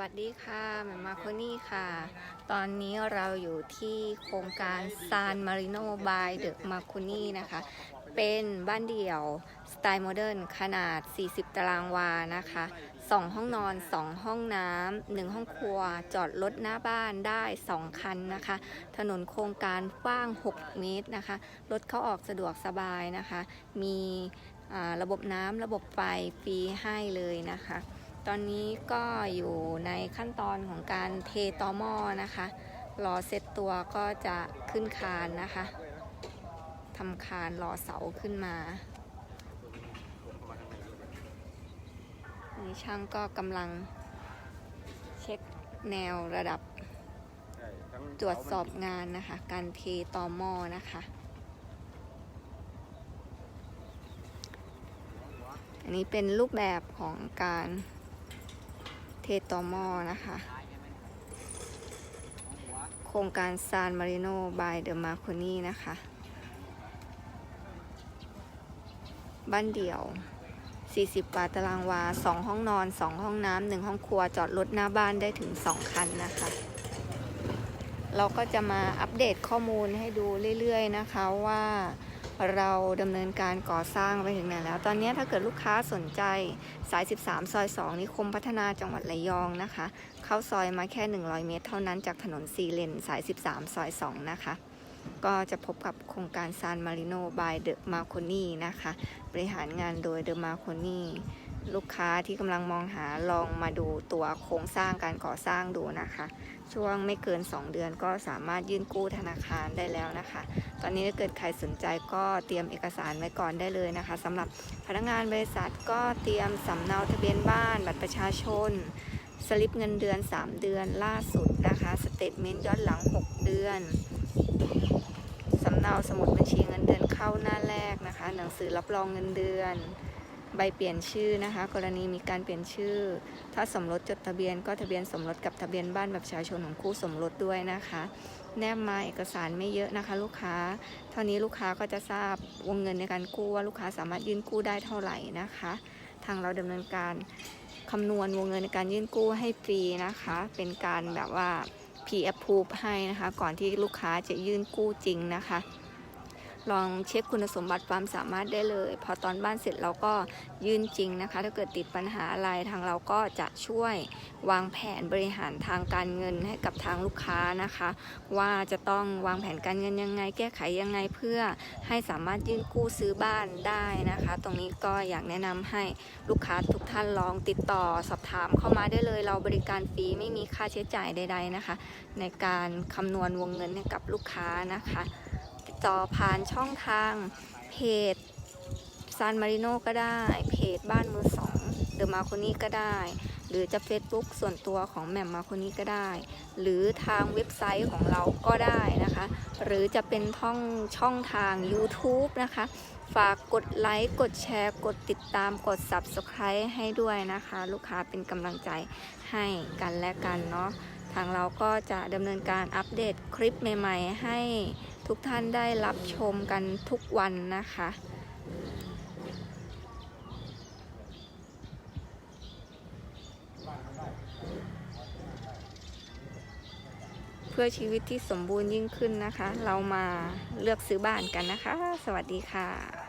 วัสดีค่ะแมมมาโคนี่ค่ะ ตอนนี้เราอยู่ที่โครงการซานมาริโนบายเดอะมาโคนี่นะคะ เป็นบ้านเดี่ยวสไตล์โมเดิร์นขนาด 40 ตารางวานะคะ 2 ห้องนอน 2 ห้องน้ำ 1 ห้องครัว จอดรถหน้าบ้านได้ 2 คันนะคะ ถนนโครงการกว้าง 6 เมตรนะคะ รถเข้าออกสะดวกสบายนะคะ มีระบบน้ำระบบไฟฟรีให้เลยนะคะ ตอนนี้ก็อยู่ในขั้นตอนของการเทตอหม้อนะคะ รอเซตตัวก็จะขึ้นคานนะคะทำคานรอเสาขึ้นมานี่ช่างก็กำลังเช็คแนวระดับตรวจสอบงานนะคะ การเทตอหม้อนะคะ อันนี้เป็นรูปแบบของการ เทตอหม้อนะคะ โครงการซานมาริโนบายเดอะมาโคนีนะคะ บ้านเดี่ยว 40กว่าตารางวา 2 ห้องนอน 2 ห้องน้ำ1ห้องครัวจอดรถหน้าบ้านได้ถึง 2 คันนะคะ เราก็จะมาอัปเดตข้อมูลให้ดูเรื่อยๆนะคะว่า เราดำเนินการก่อสร้างไปถึงไหนแล้ว ตอนนี้ถ้าเกิดลูกค้าสนใจสาย 13 ซอย 2 นิคมพัฒนาจังหวัดระยองนะคะ เข้าซอยมาแค่ 100 เมตร เท่านั้นจากถนนซีเลนสาย 13 ซอย 2 นะคะ ก็จะพบกับโครงการซานมาริโนบายเดอะมาโคนี่นะคะ บริหารงานโดยเดอะมาโคนี่ ลูกค้าที่กำลังมองหาลองมาดูตัวโครงสร้างการก่อสร้างดูนะคะ ช่วงไม่เกิน 2 เดือนก็สามารถยื่นกู้ธนาคารได้แล้วนะคะ ตอนนี้ถ้าเกิดใครสนใจก็เตรียมเอกสารไว้ก่อนได้เลยนะคะสำหรับพนักงานบริษัทก็เตรียมสำเนาทะเบียนบ้าน บัตรประชาชน สลิปเงินเดือน 3 เดือนล่าสุดนะคะสเตทเมนต์ย้อนหลัง 6 เดือนสำเนาสมุดบัญชีเงินเดือนเข้าหน้าแรกนะคะ หนังสือรับรองเงินเดือน ใบเปลี่ยนชื่อนะคะ กรณีมีการเปลี่ยนชื่อ ถ้าสมรสจดทะเบียนก็ทะเบียนสมรสกับทะเบียนบ้านแบบประชาชนของคู่สมรสด้วยนะคะ แนบมาเอกสารไม่เยอะนะคะ ลูกค้า เท่านี้ลูกค้าก็จะทราบวงเงินในการกู้ว่าลูกค้าสามารถยื่นกู้ได้เท่าไหร่นะคะ ทางเราดำเนินการคำนวณวงเงินในการยื่นกู้ให้ฟรีนะคะ เป็นการแบบว่า P approve ให้นะคะ ก่อนที่ลูกค้าจะยื่นกู้จริงนะคะ ลองเช็คคุณสมบัติความสามารถได้เลย พอตอนบ้านเสร็จเราก็ยื่นจริงนะคะ ถ้าเกิดติดปัญหาอะไรทางเราก็จะช่วยวางแผนบริหารทางการเงินให้กับทางลูกค้านะคะ ว่าจะต้องวางแผนการเงินยังไง แก้ไขยังไงเพื่อให้สามารถยื่นกู้ซื้อบ้านได้นะคะ ตรงนี้ก็อยากแนะนำให้ลูกค้าทุกท่านลองติดต่อสอบถามเข้ามาได้เลย เราบริการฟรีไม่มีค่าใช้จ่ายใด ๆนะคะ ในการคำนวณวงเงินให้กับลูกค้านะคะ ต่อผ่านช่องทางเพจซานมาริโนก็ได้ เพจบ้านมือสองเดอะมาโคนี่ก็ได้ หรือจะ Facebook ส่วนตัวของแหม่มมาโคนี่ก็ได้ หรือทางเว็บไซต์ของเราก็ได้นะคะ หรือจะเป็นท่องช่องทาง YouTube นะคะ ฝากกดไลค์กดแชร์ กดติดตามกด Subscribe ให้ด้วยนะคะ ลูกค้าเป็นกำลังใจให้กันและกันเนาะทางเราก็จะดำเนินการอัปเดตคลิปใหม่ ๆ ให้ ทุกท่านได้รับชมกันทุกวันนะคะ เพื่อชีวิตที่สมบูรณ์ยิ่งขึ้นนะคะ เรามาเลือกซื้อบ้านกันนะคะ สวัสดีค่ะ